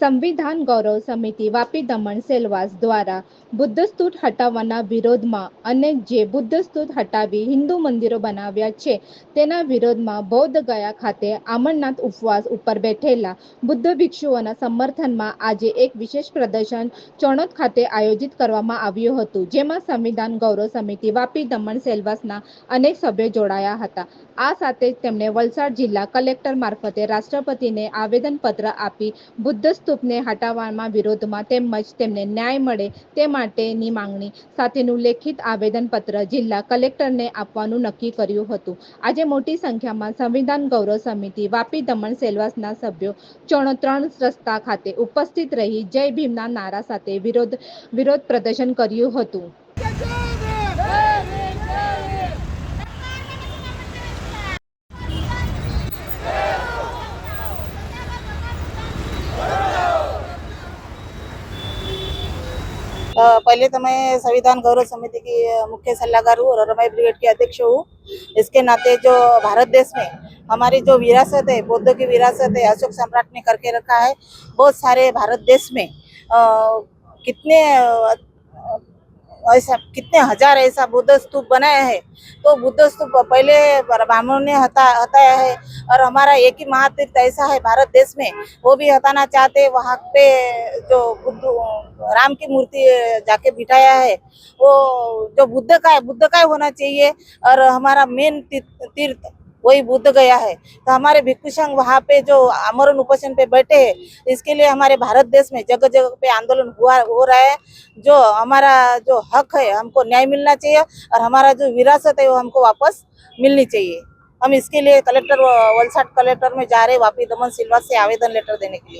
સંવિધાન ગૌરવ સમિતિ વાપી દમણ સેલવાસ દ્વારા બુદ્ધ સ્તૂત હટાવવાના વિરોધમાં અને જે બુદ્ધ સ્તૂત હટાવી હિન્દુ મંદિરો બનાવ્યા છે, તેના વિરોધમાં બૌદ્ધ ગયા ખાતે અમરનાથ ઉપવાસ ઉપર બેઠેલા બુદ્ધ ભિક્ષુઓના સમર્થનમાં આજે એક વિશેષ પ્રદર્શન ચણોદ ખાતે આયોજિત કરવામાં આવ્યું હતું, જેમાં સંવિધાન ગૌરવ સમિતિ વાપી દમણ સેલવાસના અનેક સભ્યો જોડાયા હતા. આ સાથે તેમણે વલસાડ જિલ્લા કલેક્ટર મારફતે રાષ્ટ્રપતિને આવેદનપત્ર આપી બુદ્ધ સ્તૂપને હટાવવામાં વિરોધમાં તેમજ તેમને ન્યાય મળે તે માટેની માંગણી સાથેનું લેખિત આવેદનપત્ર જિલ્લા કલેક્ટરને આપવાનું નક્કી કર્યું હતું. આજે મોટી સંખ્યામાં સંવિધાન ગૌરવ સમિતિ, વાપી દમણ સેલવાસના સભ્યો ચોણો ત્રણ રસ્તા ખાતે ઉપસ્થિત રહી જય ભીમના નારા સાથે વિરોધ વિરોધ પ્રદર્શન કર્યું હતું. पहले तो मैं संविधान गौरव समिति की मुख्य सलाहकार हूँ और रमाई ब्रिगेड की अध्यक्ष हूँ। इसके नाते जो भारत देश में हमारी जो विरासत है बौद्धों की विरासत है अशोक सम्राट ने करके रखा है बहुत सारे भारत देश में आ, कितने ऐसा कितने हज़ार ऐसा बुद्ध स्तूप बनाया है। तो बुद्ध स्तूप पहले ब्राह्मणों ने हता हटाया है और हमारा एक ही महातीर्थ ऐसा है भारत देश में, वो भी हटाना चाहते, वहाँ पे जो बुद्ध, राम की मूर्ति जाके बिठाया है, वो जो बुद्ध का है, बुद्ध का होना चाहिए और हमारा मेन तीर्थ वही बुद्ध गया है। तो हमारे भिक्षु संघ वहाँ पे जो आमरण उपोषण पे बैठे हैं, इसके लिए हमारे भारत देश में जगह जगह पे आंदोलन हुआ, हो रहा है। जो हमारा जो हक है, हमको न्याय मिलना चाहिए और हमारा जो विरासत है, वो हमको वापस मिलनी चाहिए। हम इसके लिए कलेक्टर वलसाड कलेक्टर में जा रहे वापी दमन सिल्वा से आवेदन लेटर देने के लिए।